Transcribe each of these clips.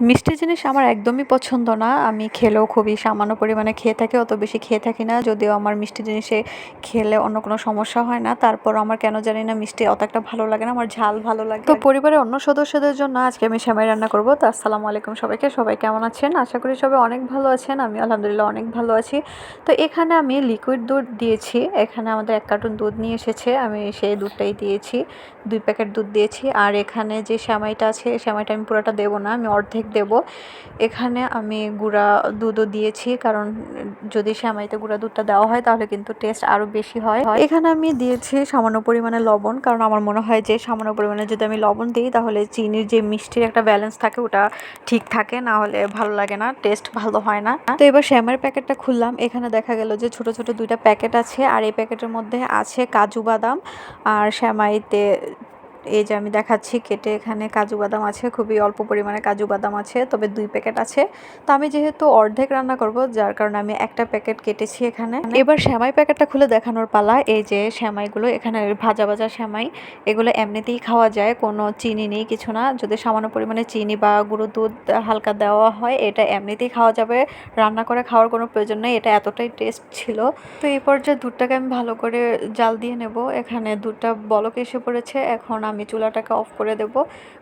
মিষ্টি জিনিস আমার একদমই পছন্দ না। আমি খেলেও খুবই সামান্য পরিমাণে খেয়ে থাকি, অত বেশি খেয়ে থাকি না। যদিও আমার মিষ্টি জিনিসে খেলে অন্য কোনো সমস্যা হয় না। তারপর আমার কেন জানি না মিষ্টি অত একটা ভালো লাগে না, আমার ঝাল ভালো লাগে। তো পরিবারের অন্য সদস্যদের জন্য আজকে আমি সেমাই রান্না করব। তো আসসালামু আলাইকুম সবাইকে, সবাই কেমন আছেন? আশা করি সবাই অনেক ভালো আছেন আমি আলহামদুলিল্লাহ অনেক ভালো আছি। তো এখানে আমি লিকুইড দুধ দিয়েছি। এখানে আমাদের এক কার্টুন দুধ নিয়ে এসেছে, আমি সেই দুধটাই দিয়েছি। দুই প্যাকেট দুধ দিয়েছি। আর এখানে যে সেমাইটা আছে এই সেমাইটা আমি পুরোটা দেবো না, আমি অর্ধেক দেব। এখানে আমি গুঁড়া দুধও দিয়েছি, কারণ যদি সেমাইতে গুঁড়া দুধটা দেওয়া হয় তাহলে কিন্তু টেস্ট আরও বেশি হয়। এখানে আমি দিয়েছি সামান্য পরিমাণে লবণ, কারণ আমার মনে হয় যে সামান্য পরিমাণে যদি আমি লবণ দিই তাহলে চিনির যে মিষ্টির একটা ব্যালেন্স থাকে ওটা ঠিক থাকে, না হলে ভালো লাগে না টেস্ট ভালো হয় না। তো এবার শ্যামের প্যাকেটটা খুললাম, এখানে দেখা গেল যে ছোট ছোট দুইটা প্যাকেট আছে, আর এই প্যাকেটের মধ্যে আছে কাজু বাদাম আর শ্যামাইতে এই যে আমি দেখাচ্ছি কেটে এখানে কাজু বাদাম আছে, খুবই অল্প পরিমাণে কাজু বাদাম আছে, তবে দুই প্যাকেট আছে। তো আমি যেহেতু অর্ধেক রান্না করব, যার কারণে আমি একটা প্যাকেট কেটেছি এখানে। এবার শ্যামাই প্যাকেটটা খুলে দেখানোর পালা, এই যে শ্যামাইগুলো এখানে ভাজা ভাজা শ্যামাই এগুলো এমনিতেই খাওয়া যায়, কোনো চিনি নেই, কিছু না। যদি সামান্য পরিমাণে চিনি বা গুঁড়ো দুধ হালকা দেওয়া হয়, এটা এমনিতেই খাওয়া যাবে। রান্না করে খাওয়ার কোনো প্রয়োজন নেই, এটা এতটাই টেস্ট ছিল। তো এই পর্যায়ে দুধটাকে আমি ভালো করে জাল দিয়ে নেব। এখানে দুধটা বলক এসে পড়েছে, এখন আমি চুলাটাকে অফ করে দেব।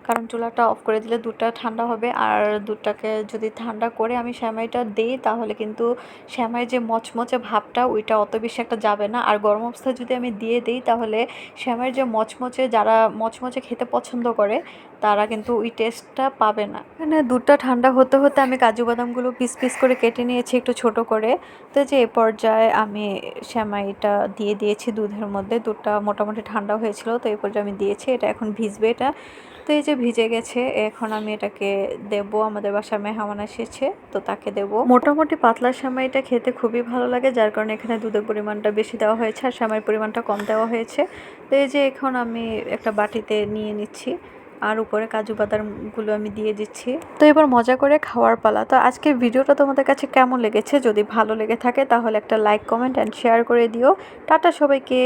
কারণ চুলাটা অফ করে দিলে দুধটা ঠান্ডা হবে। আর দুধটাকে যদি ঠান্ডা করে আমি শ্যামাইটা দিই, তাহলে কিন্তু শ্যামাইয়ের যে মচমচে ভাবটা, ওইটা অত বেশি একটা যাবে না। আর গরম অবস্থায় যদি আমি দিয়ে দিই, তাহলে শ্যামাইয়ের যে মচমচে, যারা মচমচে খেতে পছন্দ করে, তারা কিন্তু ওই টেস্টটা পাবে না। মানে দুধটা ঠান্ডা হতে হতে আমি কাজু বাদামগুলো পিস পিস করে কেটে নিয়েছি একটু ছোট করে। তো যে এ পর্যায়ে আমি শ্যামাইটা দিয়ে দিয়েছি দুধের মধ্যে। দুধটা মোটামুটি ঠান্ডা হয়েছিল, তো এই পর্যায়ে আমি দিয়েছি। এটা এখন ভিজবে এটা। তো এই যে ভিজে গেছে, এখন আমি এটাকে দেব, আমাদের বাসায় মেহমান এসেছে, তো তাকে দেব। মোটামুটি পাতলা সেমাইটা খেতে খুবই ভালো লাগে, যার কারণে এখানে দুধের পরিমাণটা বেশি দেওয়া হয়েছে আর সেমাইয়ের পরিমাণটা কম দেওয়া হয়েছে। তো এই যে এখন আমি একটা বাটিতে নিয়ে নিচ্ছি, আর উপরে কাজু বাদামগুলো আমি দিয়ে দিচ্ছি। তো এবার মজা করে খাওয়ার পালা। তো আজকের ভিডিওটা তোমাদের কাছে কেমন লেগেছে? যদি ভালো লেগে থাকে, তাহলে একটা লাইক কমেন্ট অ্যান্ড শেয়ার করে দিও। টাটা সবাইকে!